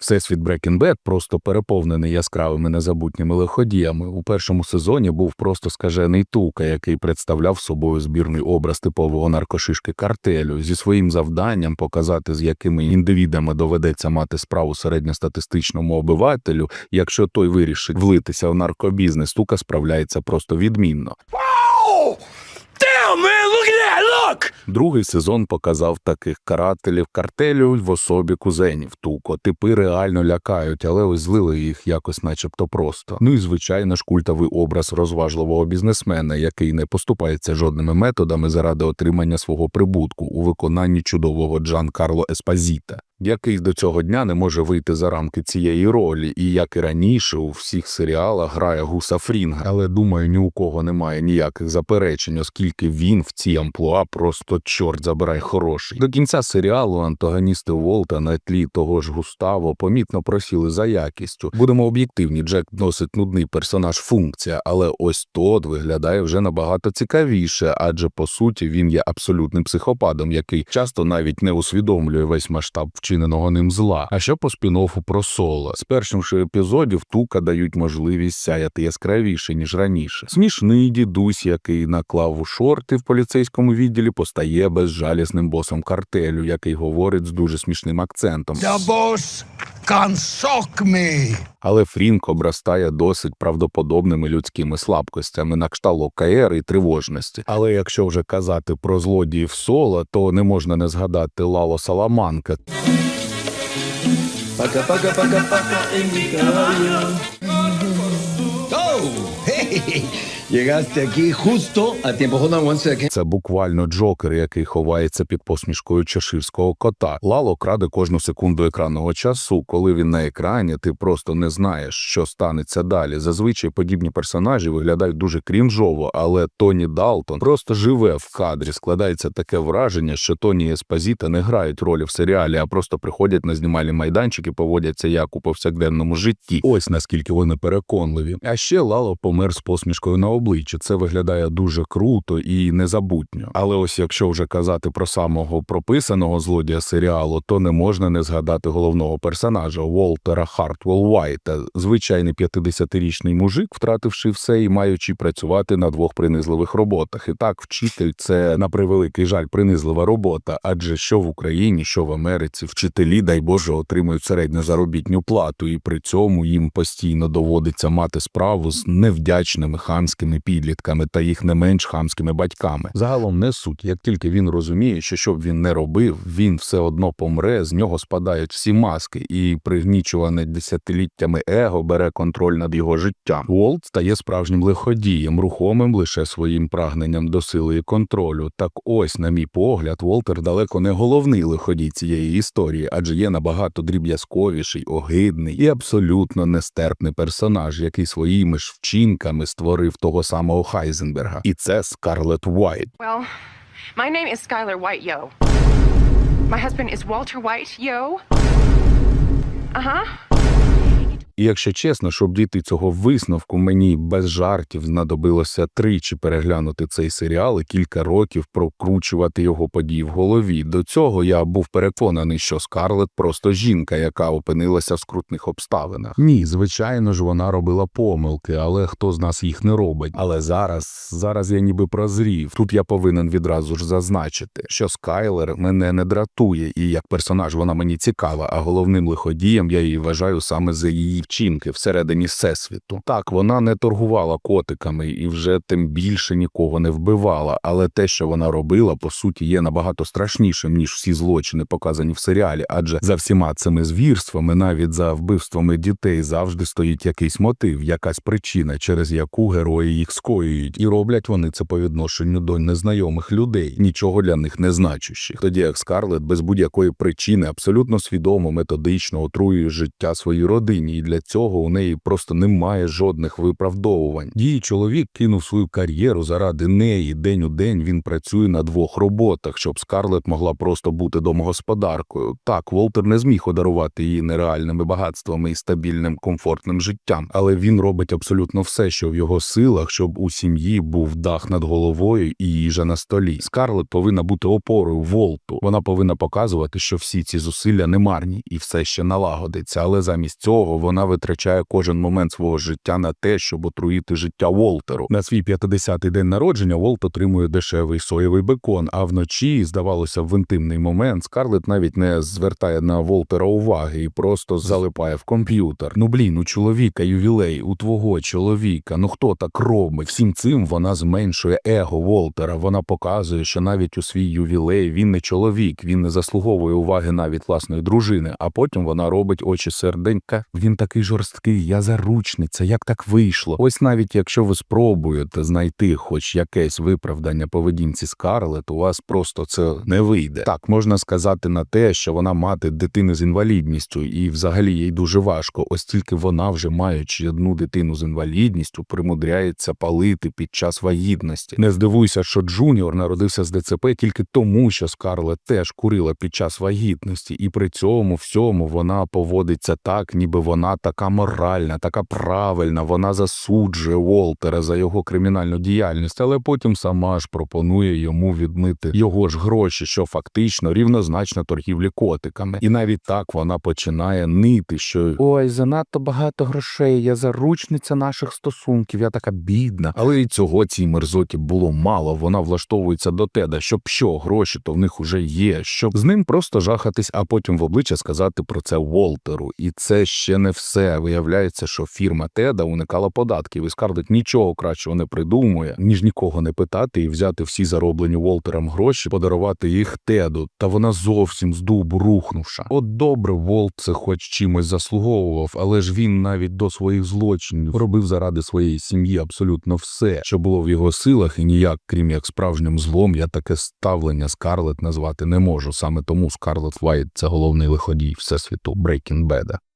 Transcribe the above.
Всесвіт Bad просто переповнений яскравими незабутніми лиходіями. У першому сезоні був просто скажений тука, який представляв собою збірний образ типового наркошишки картелю зі своїм завданням показати, з якими індивідами доведеться мати справу середньостатистичному обивателю. Якщо той вирішить влитися в наркобізнес, тука справляється просто відмінно. Damn, man, look at that, look! Другий сезон показав таких карателів картелю в особі кузенів Туко. Типи реально лякають, але ось злили їх якось, начебто, просто. Ну і звичайно ж культовий образ розважливого бізнесмена, який не поступається жодними методами заради отримання свого прибутку у виконанні чудового Джан Карло Еспазіта. Який до цього дня не може вийти за рамки цієї ролі, і як і раніше у всіх серіалах грає Гуса Фрінга, але думаю, ні у кого немає ніяких заперечень, оскільки він в цій амплуа просто чорт забирай хороший. До кінця серіалу антагоністи Волта на тлі того ж Густаво помітно просіли за якістю. Будемо об'єктивні, Джек досить нудний персонаж функція, але ось Тод виглядає вже набагато цікавіше, адже по суті він є абсолютним психопатом, який часто навіть не усвідомлює весь масштаб вчиненого ним зла. А що по спін-оффу про соло з першим ж епізодів тука дають можливість сяяти яскравіше ніж раніше. Смішний дідусь, який наклав у шорти в поліцейському відділі, постає безжалісним босом картелю, який говорить з дуже смішним акцентом. The boss can shock me. Але Фрінк обрастає досить правдоподобними людськими слабкостями на кшталт ОКР і тривожності. Але якщо вже казати про злодіїв соло, то не можна не згадати Лало Саламанка. Oh, hey, llegaste aquí justo a tiempo. Hold on. Це буквально Джокер, який ховається під посмішкою чеширського кота. Лало краде кожну секунду екранного часу. Коли він на екрані, ти просто не знаєш, що станеться далі. Зазвичай подібні персонажі виглядають дуже крінжово, але Тоні Далтон просто живе в кадрі. Складається таке враження, що Тоні Еспазіта не грають ролі в серіалі, а просто приходять на знімальні майданчики, поводяться як у повсякденному житті. Ось наскільки вони переконливі. А ще Лало помер з посмішкою на обличчі. Це виглядає дуже круто і незабутньо. Але ось якщо вже казати про самого прописаного злодія серіалу, то не можна не згадати головного персонажа Волтера Хартвелл Уайта, звичайний 50-річний мужик, втративши все і маючи працювати на двох принизливих роботах. І так, вчитель це на превеликий жаль принизлива робота, адже що в Україні, що в Америці, вчителі, дай Боже, отримують середню заробітню плату, і при цьому їм постійно доводиться мати справу з невдячними хамськими підлітками та їх не менш хамськими батьками. Загалом не суть. Як тільки він розуміє, що що б він не робив, він все одно помре, з нього спадають всі маски, і пригнічуване десятиліттями его бере контроль над його життям. Уолт стає справжнім лиходієм, рухомим лише своїм прагненням до сили і контролю. Так ось, на мій погляд, Волтер далеко не головний лиходій цієї історії, адже є набагато дріб'язковіший, огидний і абсолютно нестерпний персонаж, який своїми ж вчинками створив того самого Хайзенберга. І це Скарлет Уайт. Well, my name is Skylar White, yo. My husband is Walter White, yo. Uh huh. І якщо чесно, щоб дійти цього висновку, мені без жартів знадобилося тричі переглянути цей серіал і кілька років прокручувати його події в голові. До цього я був переконаний, що Скарлет просто жінка, яка опинилася в скрутних обставинах. Ні, звичайно ж, вона робила помилки, але хто з нас їх не робить. Але зараз, зараз я ніби прозрів. Тут я повинен відразу ж зазначити, що Скайлер мене не дратує, і як персонаж вона мені цікава, а головним лиходієм я її вважаю саме за її вчинки всередині всесвіту. Так, вона не торгувала котиками і вже тим більше нікого не вбивала, але те, що вона робила, по суті, є набагато страшнішим ніж всі злочини, показані в серіалі. Адже за всіма цими звірствами, навіть за вбивствами дітей, завжди стоїть якийсь мотив, якась причина, через яку герої їх скоюють, і роблять вони це по відношенню до незнайомих людей, нічого для них не значущих. Тоді як Скарлет без будь-якої причини абсолютно свідомо, методично отруює життя своїй родині, і для цього у неї просто немає жодних виправдовувань. Її чоловік кинув свою кар'єру заради неї. День у день він працює на двох роботах, щоб Скарлет могла просто бути домогосподаркою. Так, Волтер не зміг одарувати її нереальними багатствами і стабільним комфортним життям, але він робить абсолютно все, що в його силах, щоб у сім'ї був дах над головою і їжа на столі. Скарлет повинна бути опорою Волту. Вона повинна показувати, що всі ці зусилля не марні і все ще налагодиться. Але замість цього вона витрачає кожен момент свого життя на те, щоб отруїти життя Волтеру. На свій 50-й день народження Волт отримує дешевий соєвий бекон. А вночі, здавалося, в інтимний момент Скарлет навіть не звертає на Волтера уваги і просто залипає в комп'ютер. Ну блін, у чоловіка ювілей, у твого чоловіка. Ну хто так робить? Всім цим вона зменшує его Волтера. Вона показує, що навіть у свій ювілей він не чоловік, він не заслуговує уваги навіть власної дружини. А потім вона робить очі серденька. Він такий жорсткий, я заручниця. Як так вийшло? Ось навіть якщо ви спробуєте знайти хоч якесь виправдання поведінці Скарлет, у вас просто це не вийде. Так можна сказати на те, що вона мати дитини з інвалідністю, і взагалі їй дуже важко, ось тільки вона, вже маючи одну дитину з інвалідністю, примудряється палити під час вагітності. Не здивуйся, що Джуніор народився з ДЦП тільки тому, що Скарлет теж курила під час вагітності, і при цьому всьому вона поводиться так, ніби вона така моральна, така правильна. Вона засуджує Волтера за його кримінальну діяльність, але потім сама ж пропонує йому відмити його ж гроші, що фактично рівнозначно торгівлі котиками. І навіть так вона починає нити, що ой, занадто багато грошей. Я заручниця наших стосунків. Я така бідна. Але і цього цій мерзоті було мало. Вона влаштовується до теда, щоб що гроші, то в них уже є, щоб з ним просто жахатись, а потім в обличчя сказати про це Волтеру. І це ще не все. Виявляється, що фірма Теда уникала податків, і Скарлет нічого кращого не придумує, ніж нікого не питати і взяти всі зароблені Волтером гроші, подарувати їх Теду. Та вона зовсім з дубу рухнувша. От добре, Волт це хоч чимось заслуговував, але ж він навіть до своїх злочинів робив заради своєї сім'ї абсолютно все, що було в його силах, і ніяк, крім як справжнім злом, я таке ставлення Скарлет назвати не можу. Саме тому Скарлет Вайт це головний лиходій всесвіту Bad.